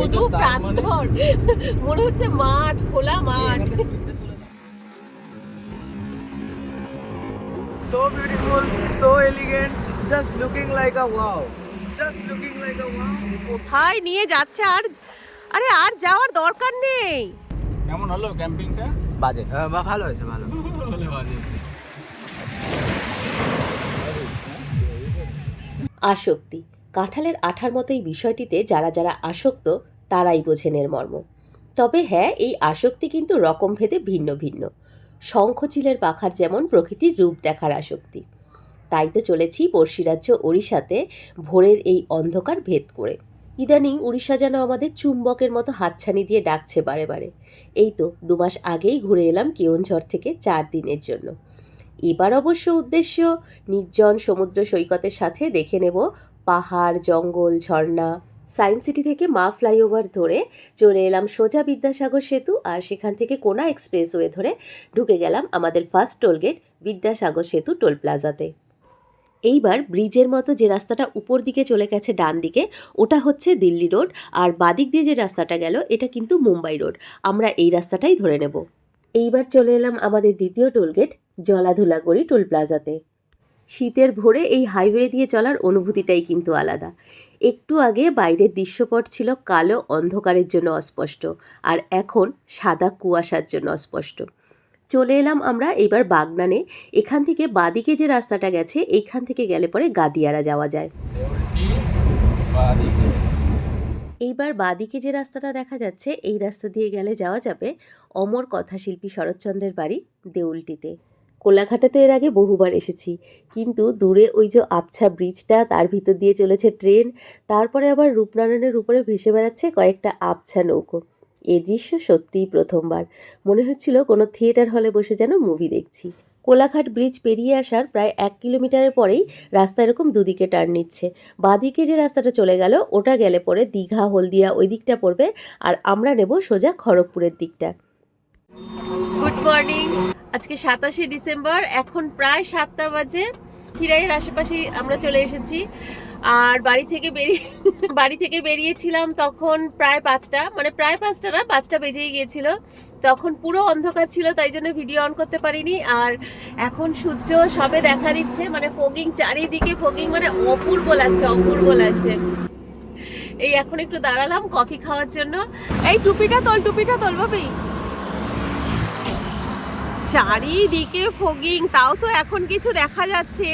শুধু মানে- প্রান্তর মনে হচ্ছে মাঠ খোলা মাঠ। So beautiful, so elegant, just looking like a wow. Just looking like a wow. কোথায় নিয়ে যাচ্ছে আর আরে আর যাওয়ার দরকার নেই। কেমন হলো ক্যাম্পিংটা? বাজে। ভালো হয়েছে ভালো। বাজে। আসক্তি। কাঁঠালের আঠার মতো এই বিষয়টিতে যারা যারা আসক্ত তারাই বোঝেন এর মর্ম। তবে হ্যাঁ এই আসক্তি কিন্তু রকম ভেদে ভিন্ন ভিন্ন। শঙ্খচিলের পাখার যেমন প্রকৃতির রূপ দেখার আসক্তি। তাই তো চলেছি পড়শিরাজ্য ওড়িশাতে ভোরের এই অন্ধকার ভেদ করে। ইদানিং উড়িষ্যা যেন আমাদের চুম্বকের মতো হাতছানি দিয়ে ডাকছে বারে বারে। এই তো দু মাস আগেই ঘুরে এলাম কেওনঝড় থেকে চার দিনের জন্য। এবার অবশ্য উদ্দেশ্য, নির্জন সমুদ্র সৈকতের সাথে দেখে নেব পাহাড়, জঙ্গল, ঝর্ণা। সায়েন্স সিটি থেকে মা ফ্লাইওভার ধরে চলে এলাম সোজা বিদ্যাসাগর সেতু আর সেখান থেকে কোনা এক্সপ্রেসওয়ে ধরে ঢুকে গেলাম আমাদের ফার্স্ট টোলগেট বিদ্যাসাগর সেতু টোল প্লাজাতে। এইবার ব্রিজের মতো যে রাস্তাটা উপর দিকে চলে গেছে ডান দিকে, ওটা হচ্ছে দিল্লি রোড আর বাদিক দিয়ে যে রাস্তাটা গেল, এটা কিন্তু মুম্বাই রোড। আমরা এই রাস্তাটাই ধরে নেব। এইবার চলে এলাম আমাদের দ্বিতীয় টোলগেট জলাধুলাগড়ি টোল প্লাজাতে। শীতের ভোরে এই হাইওয়ে দিয়ে চলার অনুভূতিটাই কিন্তু আলাদা। একটু আগে বাইরের দৃশ্যপট ছিল কালো অন্ধকারের জন্য অস্পষ্ট আর এখন সাদা কুয়াশার জন্য অস্পষ্ট। চলে এলাম আমরা এবার বাগনানে। এখান থেকে বাদিকে যে রাস্তাটা গেছে এইখান থেকে গেলে পরে গাদিয়ারা যাওয়া যায়। এইবার বাদিকে যে রাস্তাটা দেখা যাচ্ছে এই রাস্তা দিয়ে গেলে যাওয়া যাবে অমর কথাশিল্পী শরৎচন্দ্রের বাড়ি দেউলটিতে। কোলাঘাটে তো এর আগে বহুবার এসেছি। কিন্তু দূরে ওই যে আবছা ব্রিজটা তার ভিতর দিয়ে চলেছে ট্রেন তারপরে আবার রূপনারায়ণের উপরে ভেসে বেড়াচ্ছে কয়েকটা আবছা নৌকো। এ দৃশ্য সত্যিই প্রথমবার। মনে হচ্ছিল কোনো থিয়েটার হলে বসে যেন মুভি দেখছি। কোলাঘাট ব্রিজ পেরিয়ে আসার প্রায় এক কিলোমিটারের পরেই রাস্তা এরকম দুদিকে টার্ন নিচ্ছে। বাদিকে যে রাস্তাটা চলে গেল, ওটা গেলে পরে দীঘা, হলদিয়া ওই দিকটা পড়বে, আর আমরা নেব সোজা খড়গপুরের দিকটা। গুড মর্নিং আজকে সাতাশে ডিসেম্বর, এখন প্রায় সাতটা বাজে। খিরাইয়ের আশেপাশে আমরা চলে এসেছি। আর বাড়ি থেকে বেরিয়ে, বাড়ি থেকে বেরিয়েছিলাম তখন প্রায় পাঁচটা মানে প্রায় পাঁচটা না, পাঁচটা বেজেই গিয়েছিল। তখন পুরো অন্ধকার ছিল, তাই জন্য ভিডিও অন করতে পারিনি। আর এখন সূর্য সবে দেখা দিচ্ছে মানে ফগিং চারিদিকে ফোগিং মানে অপূর্ব লাগছে অপূর্ব লাগছে। এই এখন একটু দাঁড়ালাম কফি খাওয়ার জন্য। এই টুপিটা তোল টুপিটা তোল, ভাবি। চারিদিকে ফগিং তাও তো এখন কিছু দেখা যাচ্ছে।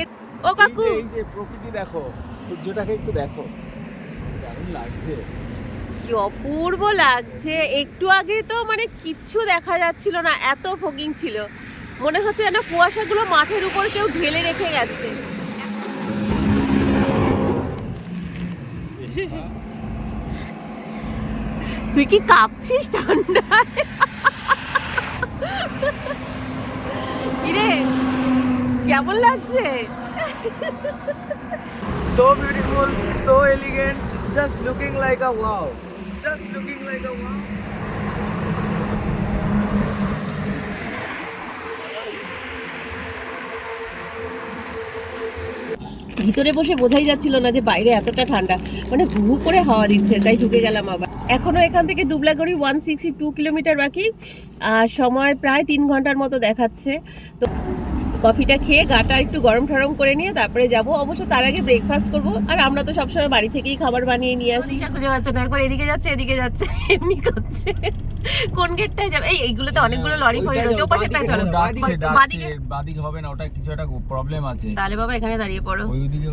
ও কাকু! এই যে প্রকৃতি দেখো সূর্যটাকে একটু দেখো। দারুণ লাগছে। কি অপূর্ব লাগছে। একটু আগে তো মানে কিচ্ছু দেখা যাচ্ছিল না এত ফগিং ছিল। মনে হচ্ছে যেন কুয়াশাগুলো মাঠের উপর কেউ ঢেলে রেখে গেছে। তুই কি কাঁপছিস ঠান্ডায়? কিরে কেমন লাগছে So beautiful, so elegant, just looking like a wow. Just looking like a wow. ভিতরে বসে বোঝাই যাচ্ছিল না যে বাইরে এতটা ঠান্ডা। মানে হু করে হাওয়া দিচ্ছে, তাই ঢুকে গেলাম আবার। এখনও এখান থেকে Dublagari one sixty two kilometre বাকি, আর সময় প্রায় তিন ঘণ্টার মতো দেখাচ্ছে। তো কফিটা খেয়ে গাটা একটু গরম ঠরম করে নিয়ে তারপরে যাব। অবশ্য তার আগে ব্রেকফাস্ট করব। আর আমরা তো সবসময় বাড়ি থেকেই খাবার বানিয়ে নিয়ে আসি। খুঁজে পাচ্ছে না। একবার এদিকে যাচ্ছে এদিকে যাচ্ছে এমনি করছে। কোন গেটটায় যাবে? এই এইগুলো তো অনেকগুলো লরি ফরি রয়েছে। ও পাশেরটায় চলো। ডাকছে বাদিকে হবে না ওটা কিছু একটা প্রবলেম আছে। তাহলে বাবা এখানে দাঁড়িয়ে পড়ো।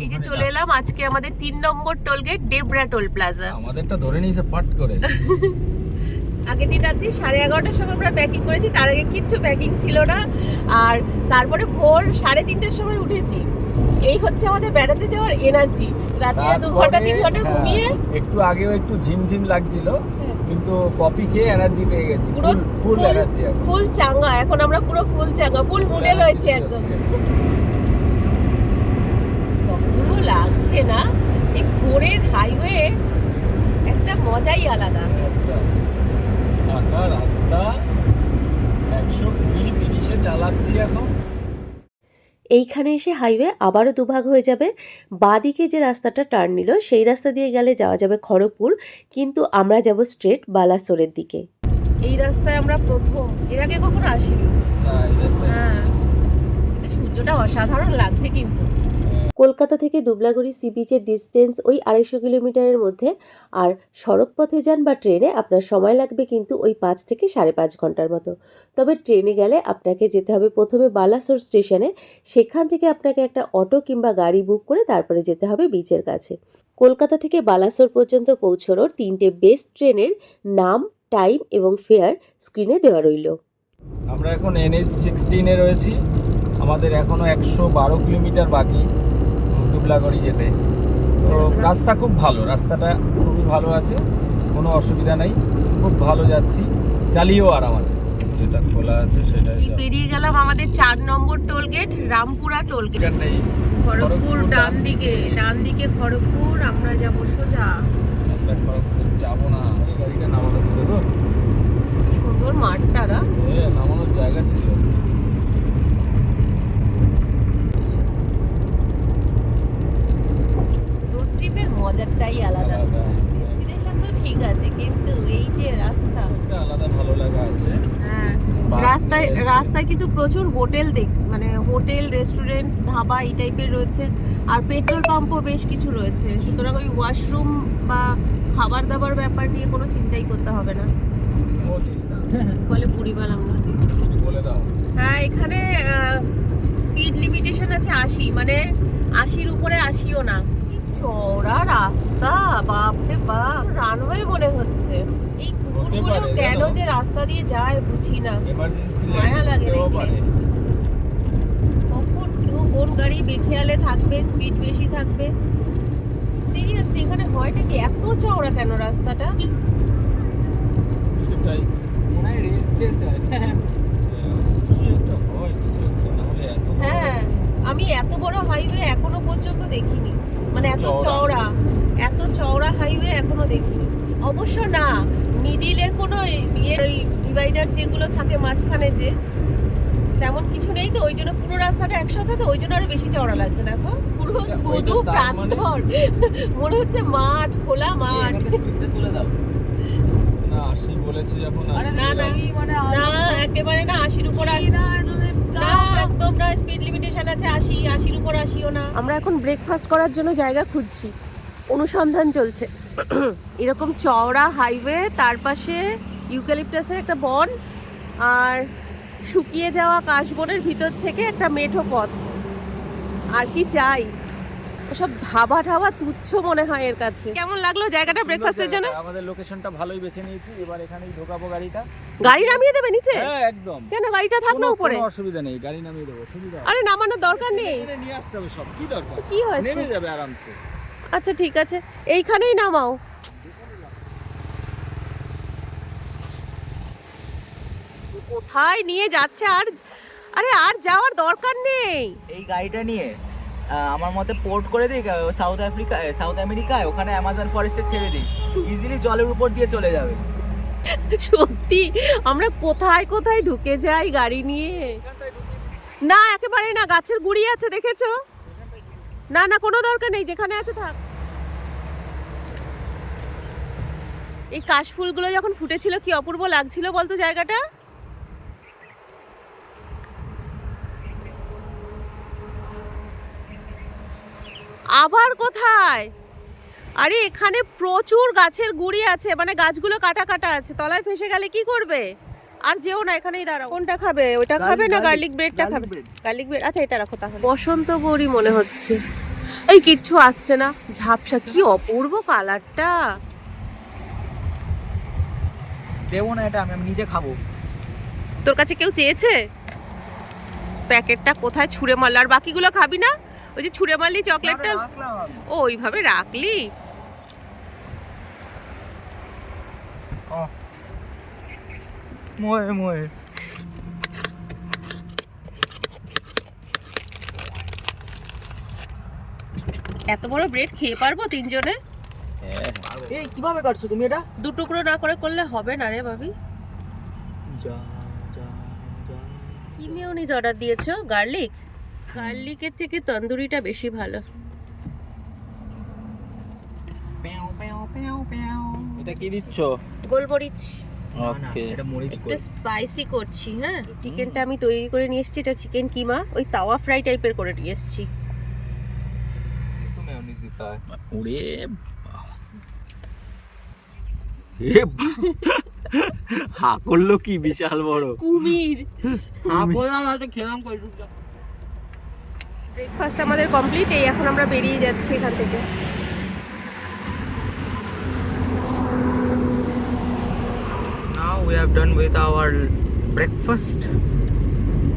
এই যে চলে এলাম আজকে আমাদের তিন নম্বর toll gate Debra toll plaza আমাদেরটা ধরে নিয়েছে পাট করে। আগের দিন রাত্রি সাড়ে এগারোটার সময় আমরা প্যাকিং করেছি তার আগে কিচ্ছু প্যাকিং ছিল না। আর তারপরে ভোর সাড়ে তিনটের সময় উঠেছি। এই হচ্ছে আমাদের বেড়াতে যাওয়ার এনার্জি রাত্রিরে দু ঘণ্টা তিন ঘণ্টা তারপরে, ঘুমিয়ে হ্যাঁ, একটু আগেও একটু ঝিমঝিম লাগছিল কিন্তু কফি খেয়ে এনার্জি পেয়ে গেছি। পুরো ফুল এনার্জি ফুল চাঙ্গা এখন আমরা পুরো ফুল চাঙ্গা ফুল মুডে রয়েছে একদম। অপূর্ব লাগছে না এই ভোরের হাইওয়ে একটা মজাই আলাদা। ফাঁকা রাস্তা একশো কুড়ি তিরিশে চালাচ্ছি এখন। এইখানে এসে হাইওয়ে আবারও দুভাগ হয়ে যাবে। বাঁদিকে যে রাস্তাটা টার্ন নিল সেই রাস্তা দিয়ে গেলে যাওয়া যাবে খড়গপুর কিন্তু আমরা যাব স্ট্রেট বালাসোরের দিকে। এই রাস্তায় আমরা প্রথম। এর আগে কখনো আসিনি? হ্যাঁ। সূর্যটা অসাধারণ লাগছে কিন্তু। কলকাতা থেকে দুবলাগড়ি সি বিচের ডিস্টেন্স ওই আড়াইশো কিলোমিটারের মধ্যে। আর সড়ক পথে যান বা ট্রেনে আপনার সময় লাগবে কিন্তু ওই পাঁচ থেকে সাড়ে পাঁচ ঘণ্টার মতো। তবে ট্রেনে গেলে আপনাকে যেতে হবে প্রথমে বালাসোর স্টেশনে। সেখান থেকে আপনাকে একটা অটো কিংবা গাড়ি বুক করে তারপরে যেতে হবে বিচের কাছে। কলকাতা থেকে বালাসোর পর্যন্ত পৌঁছানোর তিনটে বেস্ট ট্রেনের নাম টাইম এবং ফেয়ার স্ক্রিনে দেওয়া রইল। আমরা এখন এনএস সিক্সটিনে রয়েছি। আমাদের এখনও একশো বারো কিলোমিটার বাকি। দুবলাগড়ি যেতে। তো রাস্তা খুব ভালো রাস্তাটা খুবই ভালো আছে কোনো অসুবিধা নেই। খুব ভালো যাচ্ছি চালিয়েও আরাম আছে। যেটা খোলা আছে সেটাই এই পেরিয়ে গেলাম আমাদের চার নম্বর toll gate Rampura toll gate নেই। খড়গপুর ডান দিকে। ডান দিকে খড়গপুর আমরা যাব সোজা। আমরা খড়গপুর যাব না এই গাড়িটা নামানো দিতে সুন্দর মাঠটা না? নামানোর জায়গা ছিল রোড ট্রিপের মজাটাই আলাদা। ডেস্টিনেশন তো ঠিক আছে কিন্তু এই যে রাস্তা। একটা আলাদা ভালো লাগা আছে। হ্যাঁ রাস্তায় রাস্তায় কিন্তু প্রচুর হোটেল দেখ মানে হোটেল রেস্টুরেন্ট ধাবা এই টাইপের রয়েছে। আর পেট্রোল পাম্পও বেশ কিছু রয়েছে। সুতরাং ওই ওয়াশরুম বা খাবার দাবার ব্যাপার নিয়ে কোনো চিন্তাই করতে হবে না। বলে বুড়িবালাম নদী হ্যাঁ এখানে স্পিড লিমিটেশন আছে আশি মানে আশির উপরে আসিও না। চওড়া রাস্তা বাপরে বাপ রানওয়ে মনে হচ্ছে। এই কুকুরগুলো কেন যে রাস্তা দিয়ে যায় বুঝি না। মায়া লাগে দেখলে। কখন কেউ কোন গাড়ি বেখেয়ালে থাকবে স্পিড বেশি থাকবে? সিরিয়াসলি এখানে হয়টা কি এত চওড়া কেন রাস্তাটা? সেটাই। মনে হয় রেস টেস হয় হয়। হ্যাঁ আমি এত বড় হাইওয়ে এখনও পর্যন্ত দেখিনি। মানে এত চওড়া। এত চওড়া হাইওয়ে এখনও দেখিনি। অবশ্য না মিডিলে কোনো ইয়ে ওই ডিভাইডার যেগুলো থাকে মাঝখানে যে তেমন কিছু নেই তো ওই জন্য পুরো রাস্তাটা একসাথে তো ওই জন্য আরও বেশি চওড়া লাগছে দেখো। পুরো ধুধু মানে- প্রান্তর মনে হচ্ছে মাঠ খোলা মাঠ। স্পিডটা তুলে দাও। না আসি বলেছে যখন আসি না, না। মানে না একেবারে না আশির উপর আশি না একদম না স্পিড লিমিটেশন আছে, আশি, আশির উপর আশিও না। আমরা এখন ব্রেকফাস্ট করার জন্য জায়গা খুঁজছি। অনুসন্ধান চলছে। এরকম চওড়া হাইওয়ে তার পাশে ইউক্যালিপটাসের একটা বন, আর শুকিয়ে যাওয়া কাশবনের ভিতর থেকে একটা মেঠো পথ। আর কি চাই? সব ধাবা ধাবা তুচ্ছ মনে হয় এর কাছে। কেমন লাগল জায়গাটা ব্রেকফাস্টের জন্য? আমাদের লোকেশনটা ভালোই বেছে নিয়েছি। এবার এখানেই ঢোকাবো গাড়িটা। গাড়ি নামিয়ে দেবে নিচে? হ্যাঁ একদম। কেন গাড়িটা থাক না উপরে? কোনো অসুবিধা নেই গাড়ি নামিয়ে দেবো সুবিধা আরে নামানোর দরকার নেই। এখানে নিয়ে আসতে হবে সব। কি দরকার? কি হয়েছে? নেমে যাবে আরামসে। আচ্ছা ঠিক আছে। এইখানেই নামাও। কোথায় নিয়ে যাচ্ছে আর আরে আর যাওয়ার দরকার নেই। এই গাড়িটা নিয়ে আমার মতে পোর্ট করে দিই সাউথ আফ্রিকা সাউথ আমেরিকায় ওখানে অ্যামাজন ফরেস্টে ছেড়ে দিই ইজিলি জলের উপর দিয়ে চলে যাবে। সত্যি? আমরা কোথায় কোথায় ঢুকে যাই গাড়ি নিয়ে? না, একেবারে না, গাছের গুড়ি আছে, দেখেছ? না না, কোনো দরকার নেই, যেখানে আছে থাক। এই কাশফুলগুলো যখন ফুটেছিল, কি অপূর্ব লাগছিল বলতো জায়গাটা? আবার কোথায়? আরে এখানে প্রচুর গাছের গুড়ি আছে মানে গাছগুলো কাটা কাটা আছে তলায় ফেসে গেলে কি করবে? আর যেও না এখানেই দাঁড়াও। কোনটা খাবে? ওটা খাবে না গার্লিক ব্রেডটা খাবে? গার্লিক ব্রেড আচ্ছা এটা রাখো তাহলে। বসন্ত গৌরী মনে হচ্ছে। এই কিচ্ছু আসছে না। ঝাপসা কি অপূর্ব কালারটা। দেবো না এটা আমি আমি নিজে খাব। তোর কাছে কেউ চেয়েছে? প্যাকেটটা কোথায় ছুঁড়ে মারলো? আর বাকিগুলো খাবি না? ওই যে ছুঁড়ে মারলি চকলেটটা? ও ওইভাবে রাখলি? মোয়ে মোয়ে। এত বড় ব্রেড খেয়ে পারব তিনজনে? এই কীভাবে কাটছো তুমি এটা? দু টুকরো না করে করলে হবে না রে ভাবি। যা যা যা কি মিউনিজ অর্ডার দিয়েছ? গার্লিক? গার্লিকের থেকে তন্দুরিটা বেশি ভালো। এটা কি দিচ্ছ? গোলমরিচ। ওকে এটা মরিচ একটু স্পাইসি করছি হ্যাঁ? চিকেনটা আমি তৈরি করে নিয়ে এসেছি এটা চিকেন কিমা? ওই তাওয়া ফ্রাই টাইপের করে নিয়ে এসেছি। ওরে হা করল কি বিশাল বড়। কুমির। হয়তো খেলাম ব্রেকফাস্ট আমাদের কমপ্লিট এই এখন আমরা বেরিয়ে যাচ্ছি এখান থেকে। We have done with our breakfast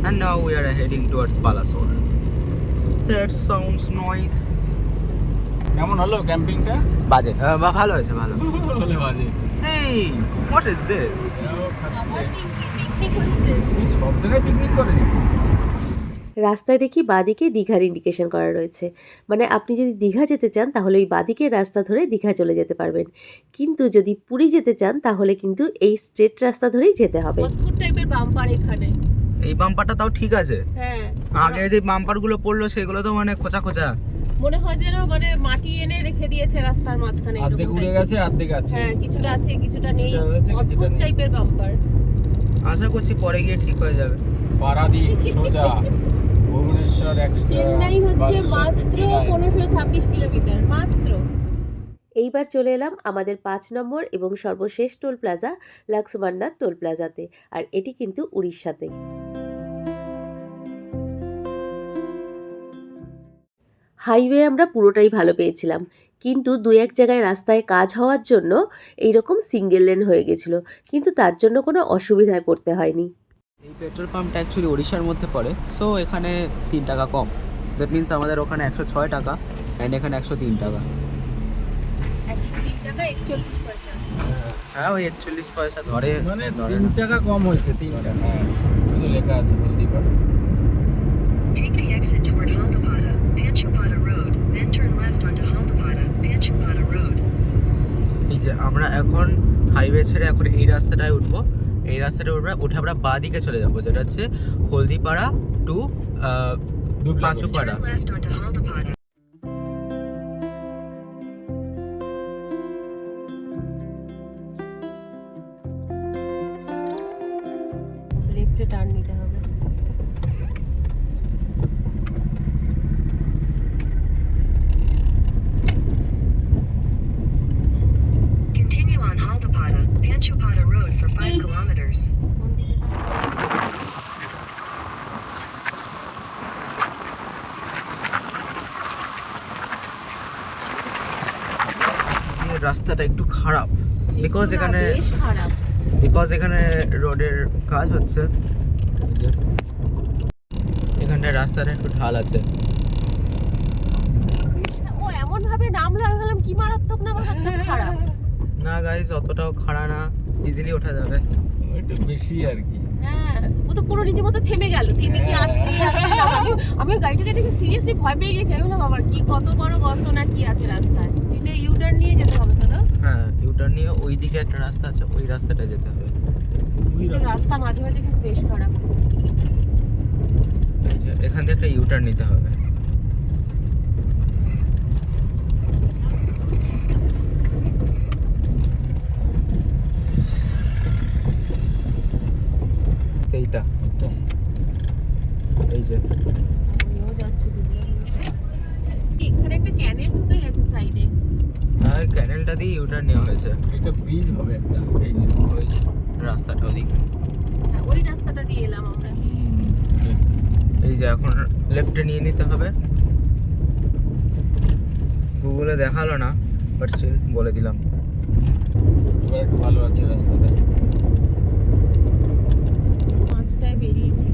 and now we are heading towards Palasol. That sounds nice. কেমন হলো ক্যাম্পিংটা বাজে। হ্যাঁ, বা ভালো হয়েছে ভালো। বাজে। এই হোয়াট ইজ দিস সব জায়গায় পিকনিক করে রাস্তায় দেখি বাদিকে দীঘার ইন্ডিকেশন করা রয়েছে। মানে আপনি যদি দীঘা যেতে চান তাহলে ওই বাদিকের রাস্তা ধরে দীঘা চলে যেতে পারবেন। কিন্তু যদি পুরী যেতে চান তাহলে কিন্তু এই স্ট্রেট রাস্তা ধরেই যেতে হবে। অদ্ভুত টাইপের বাম্পার এখানে। এই বাম্পারটা তাও ঠিক আছে। হ্যাঁ। আগে যে বাম্পারগুলো পড়ল সেগুলো তো মানে খোঁচা খোঁচা। মনে হয় যেন মানে মাটি এনে রেখে দিয়েছে রাস্তার মাঝখানে অর্ধেক এরকম উড়ে। গেছে অর্ধেক আছে। হ্যাঁ কিছুটা আছে কিছুটা নেই। অদ্ভুত টাইপের বাম্পার আশা করছি পরে গিয়ে ঠিক হয়ে যাবে। পারাদ্বীপ সোজা। ভুবনেশ্বর চেন্নাই হচ্ছে মাত্র পনেরোশো ছাব্বিশ কিলোমিটার মাত্র। এইবার চলে এলাম আমাদের পাঁচ নম্বর এবং সর্বশেষ টোল প্লাজা লাক্সমান্নার টোল প্লাজাতে আর এটি কিন্তু উড়িষ্যাতেই হাইওয়ে আমরা পুরোটাই ভালো পেয়েছিলাম কিন্তু দু এক জায়গায় রাস্তায় কাজ হওয়ার জন্য এইরকম সিঙ্গেল লেন হয়ে গেছিল কিন্তু তার জন্য কোনো অসুবিধায় পড়তে হয়নি। এই পেট্রোল পাম্পটা অ্যাকচুয়ালি ওড়িশার মধ্যে পড়ে সো এখানে তিন টাকা কম। দ্যাট মিনস আমাদের ওখানে একশো ছয় টাকা অ্যান্ড এখানে একশো তিন টাকা। একশো তিন টাকা হ্যাঁ ওই একচল্লিশ পয়সা ধরে মানে ধরে তিন টাকা কম হয়েছে তিন টাকা। হ্যাঁ। লেখা আছে Haldipara Take the exit toward Haldapada, Panchapada Road, then turn left onto Haldapada, Panchapada Road. এই যে আমরা এখন হাইওয়ে ছেড়ে এখন এই রাস্তাটায় উঠবো। এই রাস্তাটা উঠবো উঠে আমরা বাঁ দিকে চলে যাব যেটা হচ্ছে হলদিপাড়া টু পাঁচুপাড়া। রাস্তাটা একটু খারাপ। বিকজ এখানে খারাপ। বিকজ এখানে রোডের কাজ হচ্ছে। এখানটায় রাস্তাটা একটু ঢাল আছে। ও এমন ভাবে নামলো আমি ভাবলাম কি মারাত্মক না মারাত্মক খারাপ? না গাইজ অতটাও খাড়া না। ইজিলি ওঠা যাবে। একটু বেশি আর কি। হ্যাঁ ও তো পুরো রীতিমতো থেমে গেল। থেমে কি আস্তে আস্তে নামলো। আমি আমি গাড়িটাকে দেখে সিরিয়াসলি ভয় পেয়ে গেছি। আমি বললাম আবার কি কত বড় গর্ত না কি আছে রাস্তায়? এটা ইউটার্ন নিয়ে যেতে হবে তো না? হ্যাঁ ইউটার্ন নিয়ে ওই দিকে একটা রাস্তা আছে ওই রাস্তাটা যেতে হবে। রাস্তা। মাঝে মাঝে কিন্তু বেশ খারাপ। এখান থেকে একটা ইউটার্ন নিতে হবে। এইটা এই যে ওইও যাচ্ছে ডুবলে এখানে একটা ক্যানেল ঢুকে গেছে সাইডে আর ক্যানেলটা দিয়ে ইউটার্ন নেওয়া হয়েছে। এটা ব্রিজ হবে একটা এই যে। ওই যে রাস্তাটা ওদিকে। হ্যাঁ, ওই রাস্তাটা দিয়ে এলাম আমরা। হুম, এই যে এখন লেফটে নিয়ে নিতে হবে। গুগলে দেখাল না বাট স্টিল বলে দিলাম। এবার একটু ভালো আছে রাস্তাটা। পাঁচটায় বেরিয়েছি।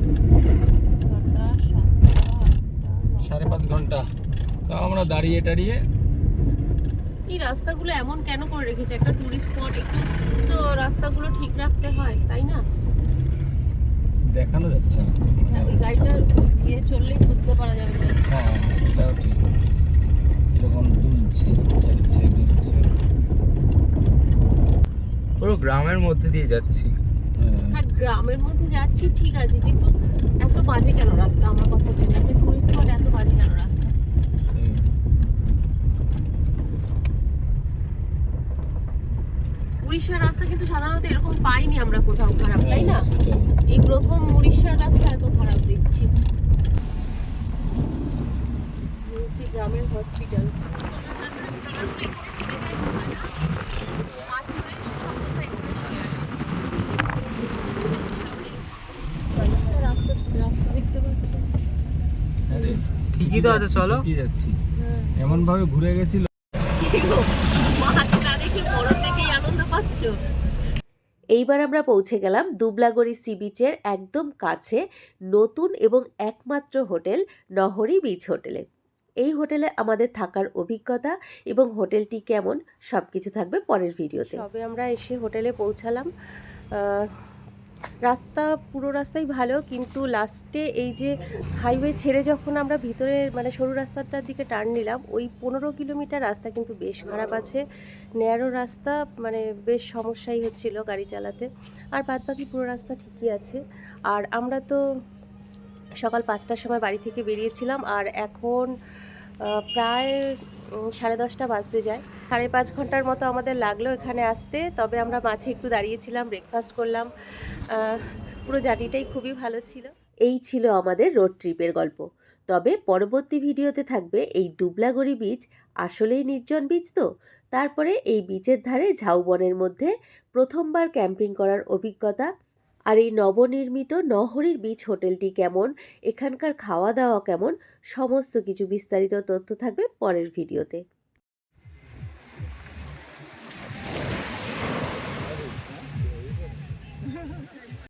সাড়ে পাঁচ ঘণ্টা। তা আমরা দাঁড়িয়ে টাড়িয়ে এই রাস্তাগুলো এমন কেন করে রেখেছে? একটা টুরিস্ট স্পট একটু তো রাস্তাগুলো ঠিক রাখতে হয় তাই না? দেখানো যাচ্ছে না। হ্যাঁ, ওই গাড়িটা দিয়ে চললেই বুঝতে পারা যাবে হ্যাঁ এটাও ঠিক। এরকম দুলছে চলছে দুলছে। পুরো গ্রামের মধ্যে দিয়ে যাচ্ছি। হ্যাঁ। গ্রামের মধ্যে যাচ্ছি ঠিক আছে কিন্তু এত বাজে কেন রাস্তা? আমার কথা হচ্ছে না। একটা টুরিস্ট স্পট এত বাজে কেন রাস্তা? উড়িষ্যার রাস্তা কিন্তু সাধারণত এরকম পাইনি আমরা কোথাও খারাপ তাই না? এই প্রথম উড়িষ্যার রাস্তা এত খারাপ দেখছি। হচ্ছে গ্রামের হসপিটাল রাস্তা রাস্তা দেখতে পাচ্ছি ঠিকই তো আছে চলো। কি যাচ্ছি। হ্যাঁ এমন ভাবে ঘুরে গেছিল কি গো, মাছ না দেখে বড় দেখেই আনন্দ এইবার আমরা পৌঁছে গেলাম দুবলাগড়ি সি বিচের একদম কাছে নতুন এবং একমাত্র হোটেল নহরি বিচ হোটেলে। এই হোটেলে আমাদের থাকার অভিজ্ঞতা এবং হোটেলটি কেমন সব কিছু থাকবে পরের ভিডিওতে। তবে আমরা এসে হোটেলে পৌঁছালাম। রাস্তা, পুরো রাস্তাই ভালো, কিন্তু লাস্টে এই যে হাইওয়ে ছেড়ে যখন আমরা ভিতরে মানে সরু রাস্তাটার দিকে টার্ন নিলাম, ওই পনেরো কিলোমিটার রাস্তা কিন্তু বেশ খারাপ আছে। ন্যারো রাস্তা মানে বেশ সমস্যাই হচ্ছিল গাড়ি চালাতে। আর বাদ বাকি পুরো রাস্তা ঠিকই আছে। আর আমরা তো সকাল পাঁচটার সময় বাড়ি থেকে বেরিয়েছিলাম, আর এখন প্রায় সাড়ে দশটা বাজতে যায়। সাড়ে পাঁচ ঘণ্টার মতো আমাদের লাগল এখানে আসতে। তবে আমরা মাঝে একটু দাঁড়িয়েছিলাম ব্রেকফাস্ট করলাম। পুরো জার্নিটাই খুবই ভালো ছিল। এই ছিল আমাদের রোড ট্রিপের গল্প। তবে পরবর্তী ভিডিওতে থাকবে এই দুবলাগড়ি বিচ আসলেই নির্জন বিচ তো? তারপরে এই বিচের ধারে ঝাউবনের মধ্যে প্রথমবার ক্যাম্পিং করার অভিজ্ঞতা। আর এই নবনির্মিত নহরির বীচ হোটেলটি কেমন? এখানকার খাওয়া দাওয়া কেমন? সমস্ত কিছু বিস্তারিত তথ্য থাকবে পরের ভিডিওতে।